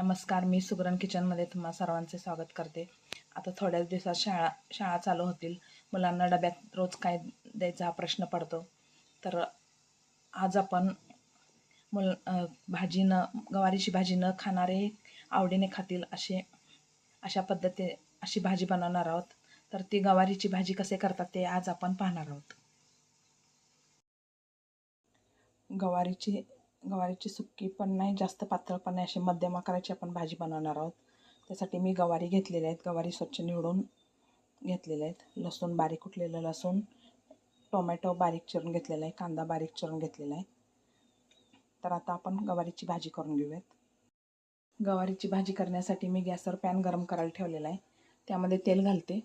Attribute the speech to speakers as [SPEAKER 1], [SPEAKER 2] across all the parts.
[SPEAKER 1] नमस्कार मी सुगरण किचनमध्ये तुम्हा सर्वांचे स्वागत करते. आता थोड्याच दिवसात शाळा शाळा चालू होतील. मुलांना डब्यात रोज काय द्यायचा हा प्रश्न पडतो. तर आज आपण मुल भाजी न गवारीची भाजी न खाणारे आवडीने खातील असे अशा पद्धती अशी भाजी बनवणार आहोत. तर ती गवारीची भाजी कसे करतात ते आज आपण पाहणार आहोत. गवारीची गवारीची सुक्की पण नाही जास्त पातळ पण नाही अशी मध्यम आकाराची आपण भाजी बनवणार आहोत. त्यासाठी मी गवारी घेतलेल्या आहेत. गवारी स्वच्छ निवडून घेतलेल्या आहेत. लसूण बारीक कुटलेलं लसूण टोमॅटो बारीक चिरून घेतलेला आहे कांदा बारीक चिरून घेतलेला आहे. तर आता आपण गवारीची भाजी करून घेऊयात. गवारीची भाजी करण्यासाठी मी गॅसवर पॅन गरम करायला ठेवलेला आहे. त्यामध्ये तेल घालते.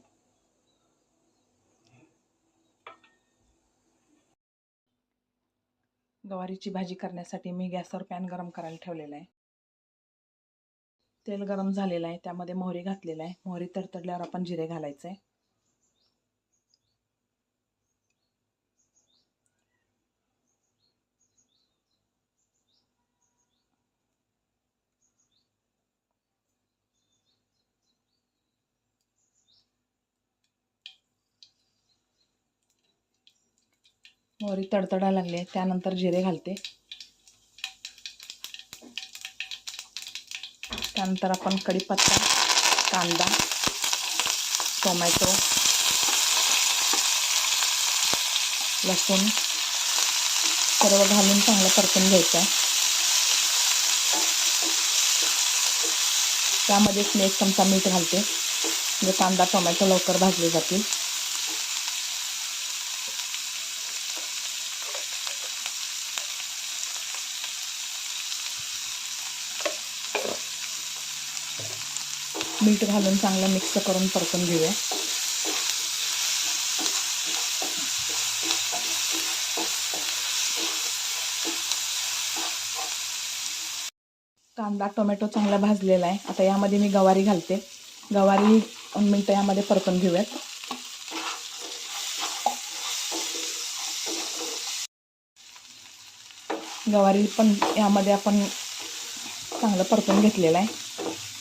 [SPEAKER 1] गवारीची भाजी करण्यासाठी मी गॅसवर पॅन गरम करायला ठेवलेला आहे. तेल गरम झालेलं आहे. त्यामध्ये मोहरी घातलेला आहे. मोहरी तडतडल्यावर आपण जिरे घालायचं. आहे मोहरी तडतडायला लागली. आहे त्यानंतर जिरे घालते. त्यानंतर आपण कढीपत्ता कांदा टोमॅटो लसूण सर्व घालून चांगलं परतून घ्यायचं आहे. त्यामध्येच मी एक चमचा मीठ घालते. म्हणजे कांदा टोमॅटो लवकर भाजले जातील. मीठ घालून चांगलं मिक्स करून परतून घेऊया. कांदा टोमॅटो चांगला भाजलेला आहे. आता यामध्ये मी गवारी घालते. गवारी मिनटं यामध्ये परतून घेऊयात. गवारी पण यामध्ये आपण चांगलं परतून घेतलेलं आहे.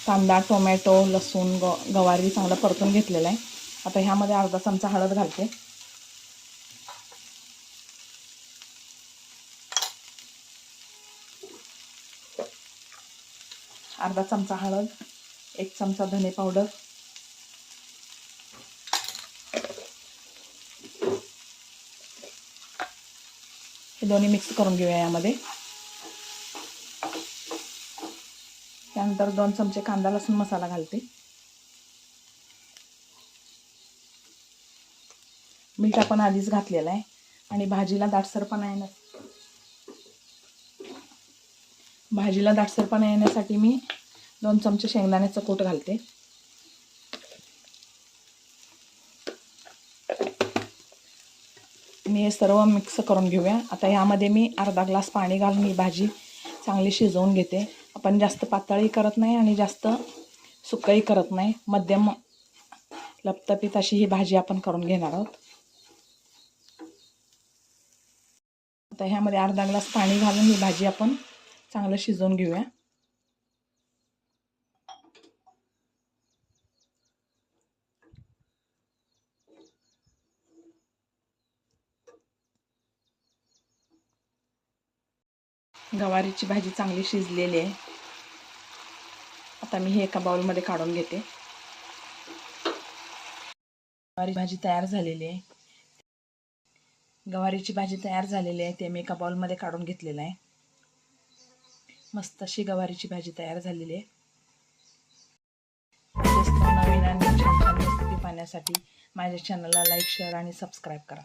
[SPEAKER 1] कांदा टोमॅटो लसूण ग गवारी चांगलं परतून घेतलेलं आहे. आता ह्यामध्ये अर्धा चमचा हळद घालते. अर्धा चमचा हळद एक चमचा धने पावडर. हे दोन्ही मिक्स करून घेऊया यामध्ये. त्यानंतर दोन चमचे कांदा लसूण मसाला घालते. मीठ आपण आधीच घातलेलं आहे. आणि भाजीला दाटसरपणा येण्या भाजीला दाटसरपणा येण्यासाठी मी दोन चमचे शेंगदाण्याचं कूट घालते. मी हे सर्व मिक्स करून घेऊया. आता यामध्ये मी अर्धा ग्लास पाणी घालून ही भाजी चांगली शिजवून घेते. आपण जास्त पातळही करत नाही आणि जास्त सुकही करत नाही. मध्यम लपतपीत अशी ही भाजी आपण करून घेणार आहोत. आता ह्यामध्ये अर्धा ग्लास पाणी घालून ही भाजी आपण चांगलं शिजवून घेऊया. गवारीची भाजी चांगली शिजलेली आहे. आता मी हे एका बाउलमध्ये काढून घेते. गवारी भाजी तयार झालेली आहे. गवारीची भाजी तयार झालेली आहे ते मी एका बाउलमध्ये काढून घेतलेलं आहे. मस्त अशी गवारीची भाजी तयार झालेली आहे. नवीन आणि छान छान रेसिपी पाहण्यासाठी माझ्या चॅनलला लाईक शेअर आणि सबस्क्राईब करा.